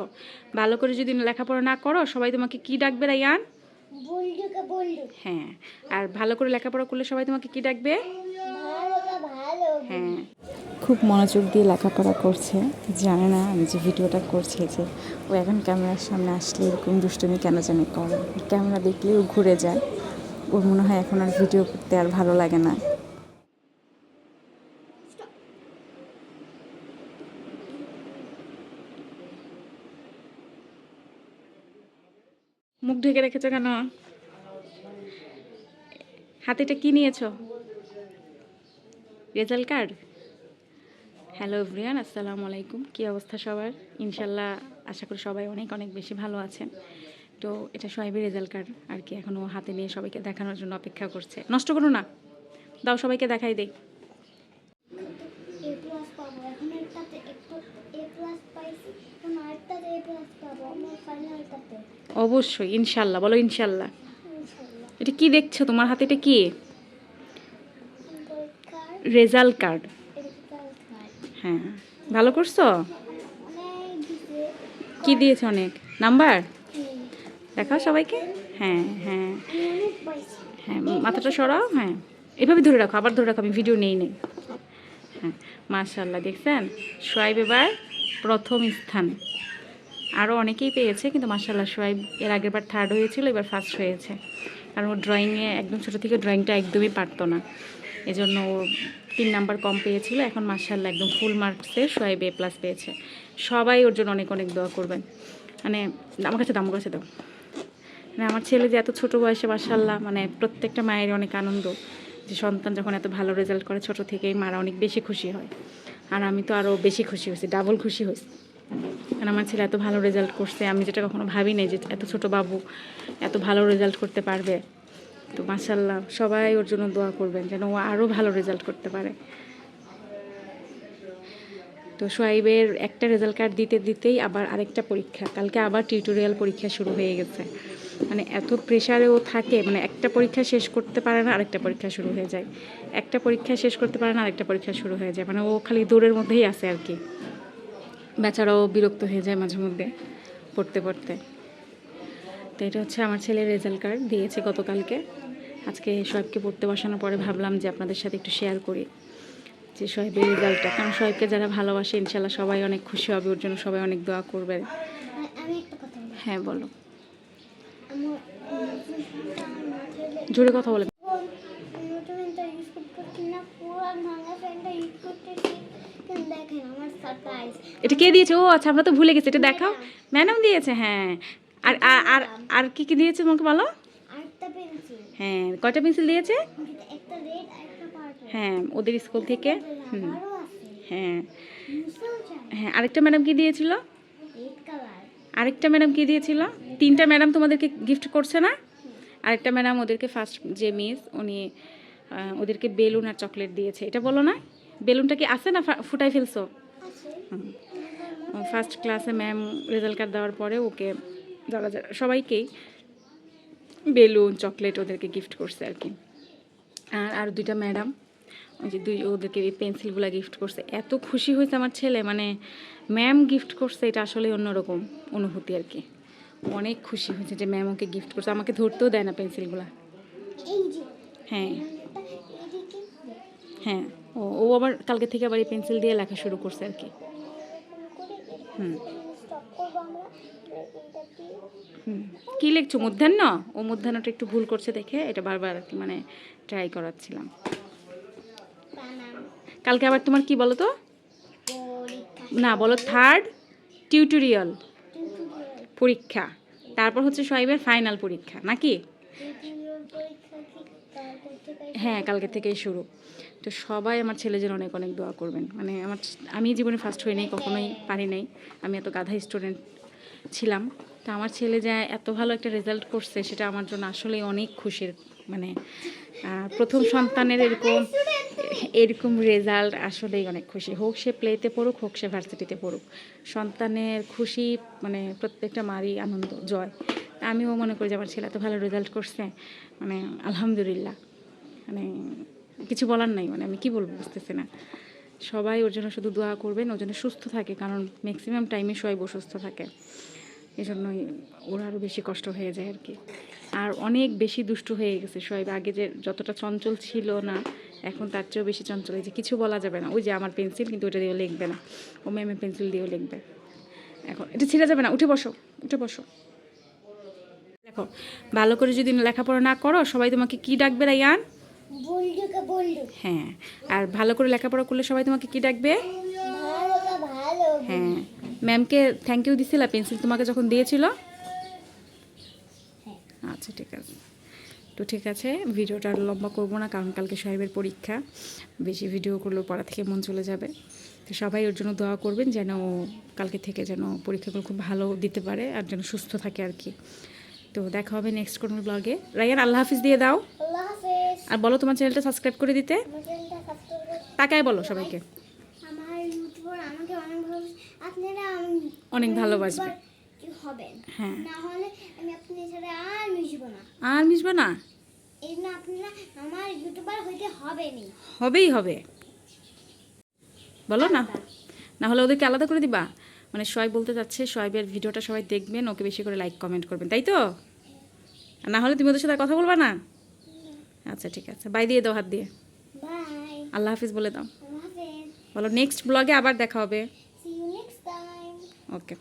রাখো ভালো করে যদি লেখাপড়া না করো সবাই তোমাকে কি ডাকবে বন্ধু। হ্যাঁ আর ভালো করে লেখাপড়া করলে সবাই তোমাকে কি ডাকবে? হ্যাঁ। খুব মনোযোগ দিয়ে লেখাপড়া করছে জানে না আমি যে ভিডিওটা করছি যে ও এখন ক্যামেরার সামনে আসলে এরকম দুষ্টুমি কেন জানি করে। ক্যামেরা দেখলেই ও ঘুরে যায়। ওর মনে হয় এখন আর ভিডিও করতে আর ভালো লাগে না। মুখ ঢেকে রেখেছো কেন? হাতে এটা কি নিয়েছো? রেজাল্ট কার্ড হ্যালো এভরিয়ান আসসালামু আলাইকুম। কী অবস্থা সবার? ইনশাল্লাহ আশা করি সবাই অনেক অনেক বেশি ভালো আছেন। তো এটা সোয়াইবের রেজাল্ট কার্ড আর কি এখনও হাতে নিয়ে সবাইকে দেখানোর জন্য অপেক্ষা করছে। নষ্ট করো না। দাও সবাইকে দেখাই দেই এ প্লাস পাবো এখন একটাতে একটু এ প্লাস পাইছি এখন আরেকটাতে এ প্লাস পাবো আমার ফাইনালটাতে অবশ্যই, ইনশাল্লাহ, বলো ইনশাল্লাহ। এটা কি দেখছ? তোমার হাতে এটা কি? Result card. হ্যাঁ। ভালো করছ? কি দিয়েছে অনেক? নাম্বার? দেখাও সবাইকে। হ্যাঁ হ্যাঁ। হ্যাঁ মাথাটা সরাও হ্যাঁ। এভাবে ধরে রাখো, আবার ধরে রাখো, আমি ভিডিও নেই নেই। হ্যাঁ মাশাল্লাহ, দেখছেন? সোয়াইব এবার প্রথম স্থান। আরও অনেকেই পেয়েছে, কিন্তু মাশাল্লাহ সোয়াইব এর আগের বার থার্ড হয়েছিল, এবার ফার্স্ট হয়েছে। কারণ ও ড্রয়িংয়ে একদম ছোটো থেকে ড্রয়িংটা একদমই পারতো না। এজন্য ও তিন নাম্বার কম পেয়েছিল, এখন মাশাল্লাহ একদম ফুল মার্কসে সোয়াইব এ প্লাস পেয়েছে। সবাই ওর জন্য অনেক অনেক দোয়া করবেন। মানে আমার কাছে দাম কাছে দাও। মানে আমার ছেলে যে এত ছোটো বয়সে মাসাল্লাহ মানে প্রত্যেকটা মায়ের অনেক আনন্দ। যে সন্তান যখন এত ভালো রেজাল্ট করে ছোট থেকেই মারা অনেক বেশি খুশি হয়। আর আমি তো আরও বেশি খুশি হয়েছি ডাবল খুশি হয়েছি। কারণ আমার ছেলে এত ভালো রেজাল্ট করছে, আমি যেটা কখনো ভাবি নাই যে এত ছোট বাবু এত ভালো রেজাল্ট করতে পারবে। তো মাসাল্লাহ সবাই ওর জন্য দোয়া করবেন যেন ও আরও ভালো রেজাল্ট করতে পারে। তো সোয়াইবের একটা রেজাল্ট কার্ড দিতে দিতেই আবার আরেকটা পরীক্ষা, কালকে আবার টিউটোরিয়াল পরীক্ষা শুরু হয়ে গেছে। মানে এত প্রেশারে ও থাকে মানে একটা পরীক্ষা শেষ করতে পারে না, আরেকটা পরীক্ষা শুরু হয়ে যায়। একটা পরীক্ষা শেষ করতে পারে না, আরেকটা পরীক্ষা শুরু হয়ে যায় মানে ও খালি দৌড়ের মধ্যেই আছে আর কি। বেচারাও বিরক্ত হয়ে যায় মাঝে মধ্যে পড়তে পড়তে। তো এটা হচ্ছে আমার ছেলের রেজাল্ট কার্ড দিয়েছে গতকালকে। আজকে সোয়েবকে পড়তে বসানোর পরে ভাবলাম যে আপনাদের সাথে একটু শেয়ার করি যে সোহেবের রেজাল্টটা কারণ সোহেবকে যারা ভালোবাসে ইনশাল্লাহ সবাই অনেক খুশি হবে ওর জন্য সবাই অনেক দোয়া করবে হ্যাঁ বলো। জোরে কথা বলে এটা কে দিয়েছে? ও আচ্ছা আমরা তো ভুলে গেছি এটা দেখাও। ম্যাডাম দিয়েছে হ্যাঁ। আর আর- আর কি কি দিয়েছে তোমাকে বলো? হ্যাঁ কয়টা পেন্সিল দিয়েছে? হ্যাঁ ওদের স্কুল থেকে। হুম। হ্যাঁ। হ্যাঁ আরেকটা ম্যাডাম কি দিয়েছিল? আরেকটা ম্যাডাম কি দিয়েছিল? তিনটা ম্যাডাম তোমাদেরকে গিফট করছে না? আরেকটা ম্যাডাম ওদেরকে ফার্স্ট যে মিস উনি ওদেরকে বেলুন আর চকলেট দিয়েছে। এটা বলো না? বেলুনটা কি আছে না ফুটাই ফেলছো? ফার্স্ট ক্লাসে ম্যাম রেজাল্ট কার্ড দেওয়ার পরে ওকে যারা যারা সবাইকেই বেলুন চকলেট ওদেরকে গিফট করছে আর কি। আর আর দুইটা ম্যাডাম ওই যে দুই ওদেরকে এই পেন্সিলগুলো গিফট করছে। এত খুশি হয়েছে আমার ছেলে মানে ম্যাম গিফট করছে এটা আসলে অন্যরকম অনুভূতি আর কি। অনেক খুশি হয়েছে যে ম্যাম ওকে গিফট করছে আমাকে ধরতেও দেয় না পেন্সিলগুলো হ্যাঁ। হ্যাঁ ও ও আবার কালকে থেকে আবার এই পেন্সিল দিয়ে লেখা শুরু করছে আর কি করে হুম স্টপ করব আমরা এইটা দিয়ে হুম কী লিখছো মধ্যাহ্ন? ও মধ্যাহ্নটা একটু ভুল করছে দেখে এটা বারবার আর কি মানে ট্রাই করাচ্ছিলাম। কালকে আবার তোমার কি বলো তো? না বলো থার্ড টিউটোরিয়াল পরীক্ষা। তারপর হচ্ছে সোয়াইবের ফাইনাল পরীক্ষা নাকি টিউটোরিয়াল পরীক্ষা কি তারপর থেকে হ্যাঁ কালকে থেকেই শুরু। তো সবাই আমার ছেলের জন্য অনেক অনেক দোয়া করবেন। মানে আমার আমি জীবনে ফার্স্ট হই নাই, কখনোই পারি নাই। আমি এত গাধা স্টুডেন্ট ছিলাম। তো আমার ছেলে যা এত ভালো একটা রেজাল্ট করছে, সেটা আমার জন্য আসলেই অনেক খুশির মানে প্রথম সন্তানের এরকম এরকম রেজাল্ট আসলেই অনেক খুশি। হোক সে প্লেতে পড়ুক, হোক সে ভার্সিটিতে পড়ুক। সন্তানের খুশি মানে প্রত্যেকটা মারই আনন্দ, জয়। আমিও মনে করি যে আমার ছেলে এত ভালো রেজাল্ট করছে। মানে আলহামদুলিল্লাহ। মানে কিছু বলার নাই মানে আমি কি বলব বুঝতেছি না। সবাই ওর জন্য শুধু দোয়া করবেন, ওর জন্য সুস্থ থাকে, কারণ ম্যাক্সিমাম টাইমে সবাই অসুস্থ থাকে। এই জন্যই ওর আরও বেশি কষ্ট হয়ে যায় আর কি আর অনেক বেশি দুষ্টু হয়ে গেছে সোয়েব আগে যে যতটা চঞ্চল ছিল না, এখন তার চেয়েও বেশি চঞ্চল। হয়েছে কিছু বলা যাবে না, ওই যে আমার পেন্সিল কিন্তু ওটা দিয়েও লিখবে না। ও ম্যামের পেন্সিল দিয়েও লিখবে। এখন এটা ছিঁড়ে যাবে না, উঠে বসো উঠে বসো। দেখো, ভালো করে যদি লেখাপড়া না করো, সবাই তোমাকে কি ডাকবে রাইয়ান হ্যাঁ আর ভালো করে লেখাপড়া করলে সবাই তোমাকে কি ডাকবে? হ্যাঁ ম্যামকে থ্যাংক ইউ দিছিলা পেন্সিল তোমাকে যখন দিয়েছিল? হ্যাঁ। আচ্ছা ঠিক আছে। তো ঠিক আছে ভিডিওটা আর লম্বা করব না কারণ কালকে সাহেবের পরীক্ষা। বেশি ভিডিও করলেও পড়া থেকে মন চলে যাবে। তো সবাই ওর জন্য দোয়া করবেন যেন ও কালকে থেকে যেন পরীক্ষাগুলো খুব ভালো দিতে পারে আর যেন সুস্থ থাকে আর কি। তো দেখা হবে নেক্সট কোনো ব্লগে রায়ান আল্লাহ হাফিজ দিয়ে দাও। আর বলো তোমার চ্যানেলটা সাবস্ক্রাইব করে দিতে। তাকায় বলো সবাইকে। অনেক ভালোবাসবে। হ্যাঁ। আর মিশবো না। হবেই হবে। বলো না। না হলে ওদেরকে আলাদা করে দিবা? মানে সোয়াইব বলতে যাচ্ছে সোয়াইবের ভিডিওটা সবাই দেখবেন ওকে বেশি করে লাইক কমেন্ট করবেন তাই তো? না হলে তুমি ওদের সাথে কথা বলবা না? আচ্ছা ঠিক আছে। বাই দিয়ে দাও হাত দিয়ে। আল্লাহ হাফিজ বলে দাও। বলো নেক্সট ব্লগে আবার দেখা হবে। ওকে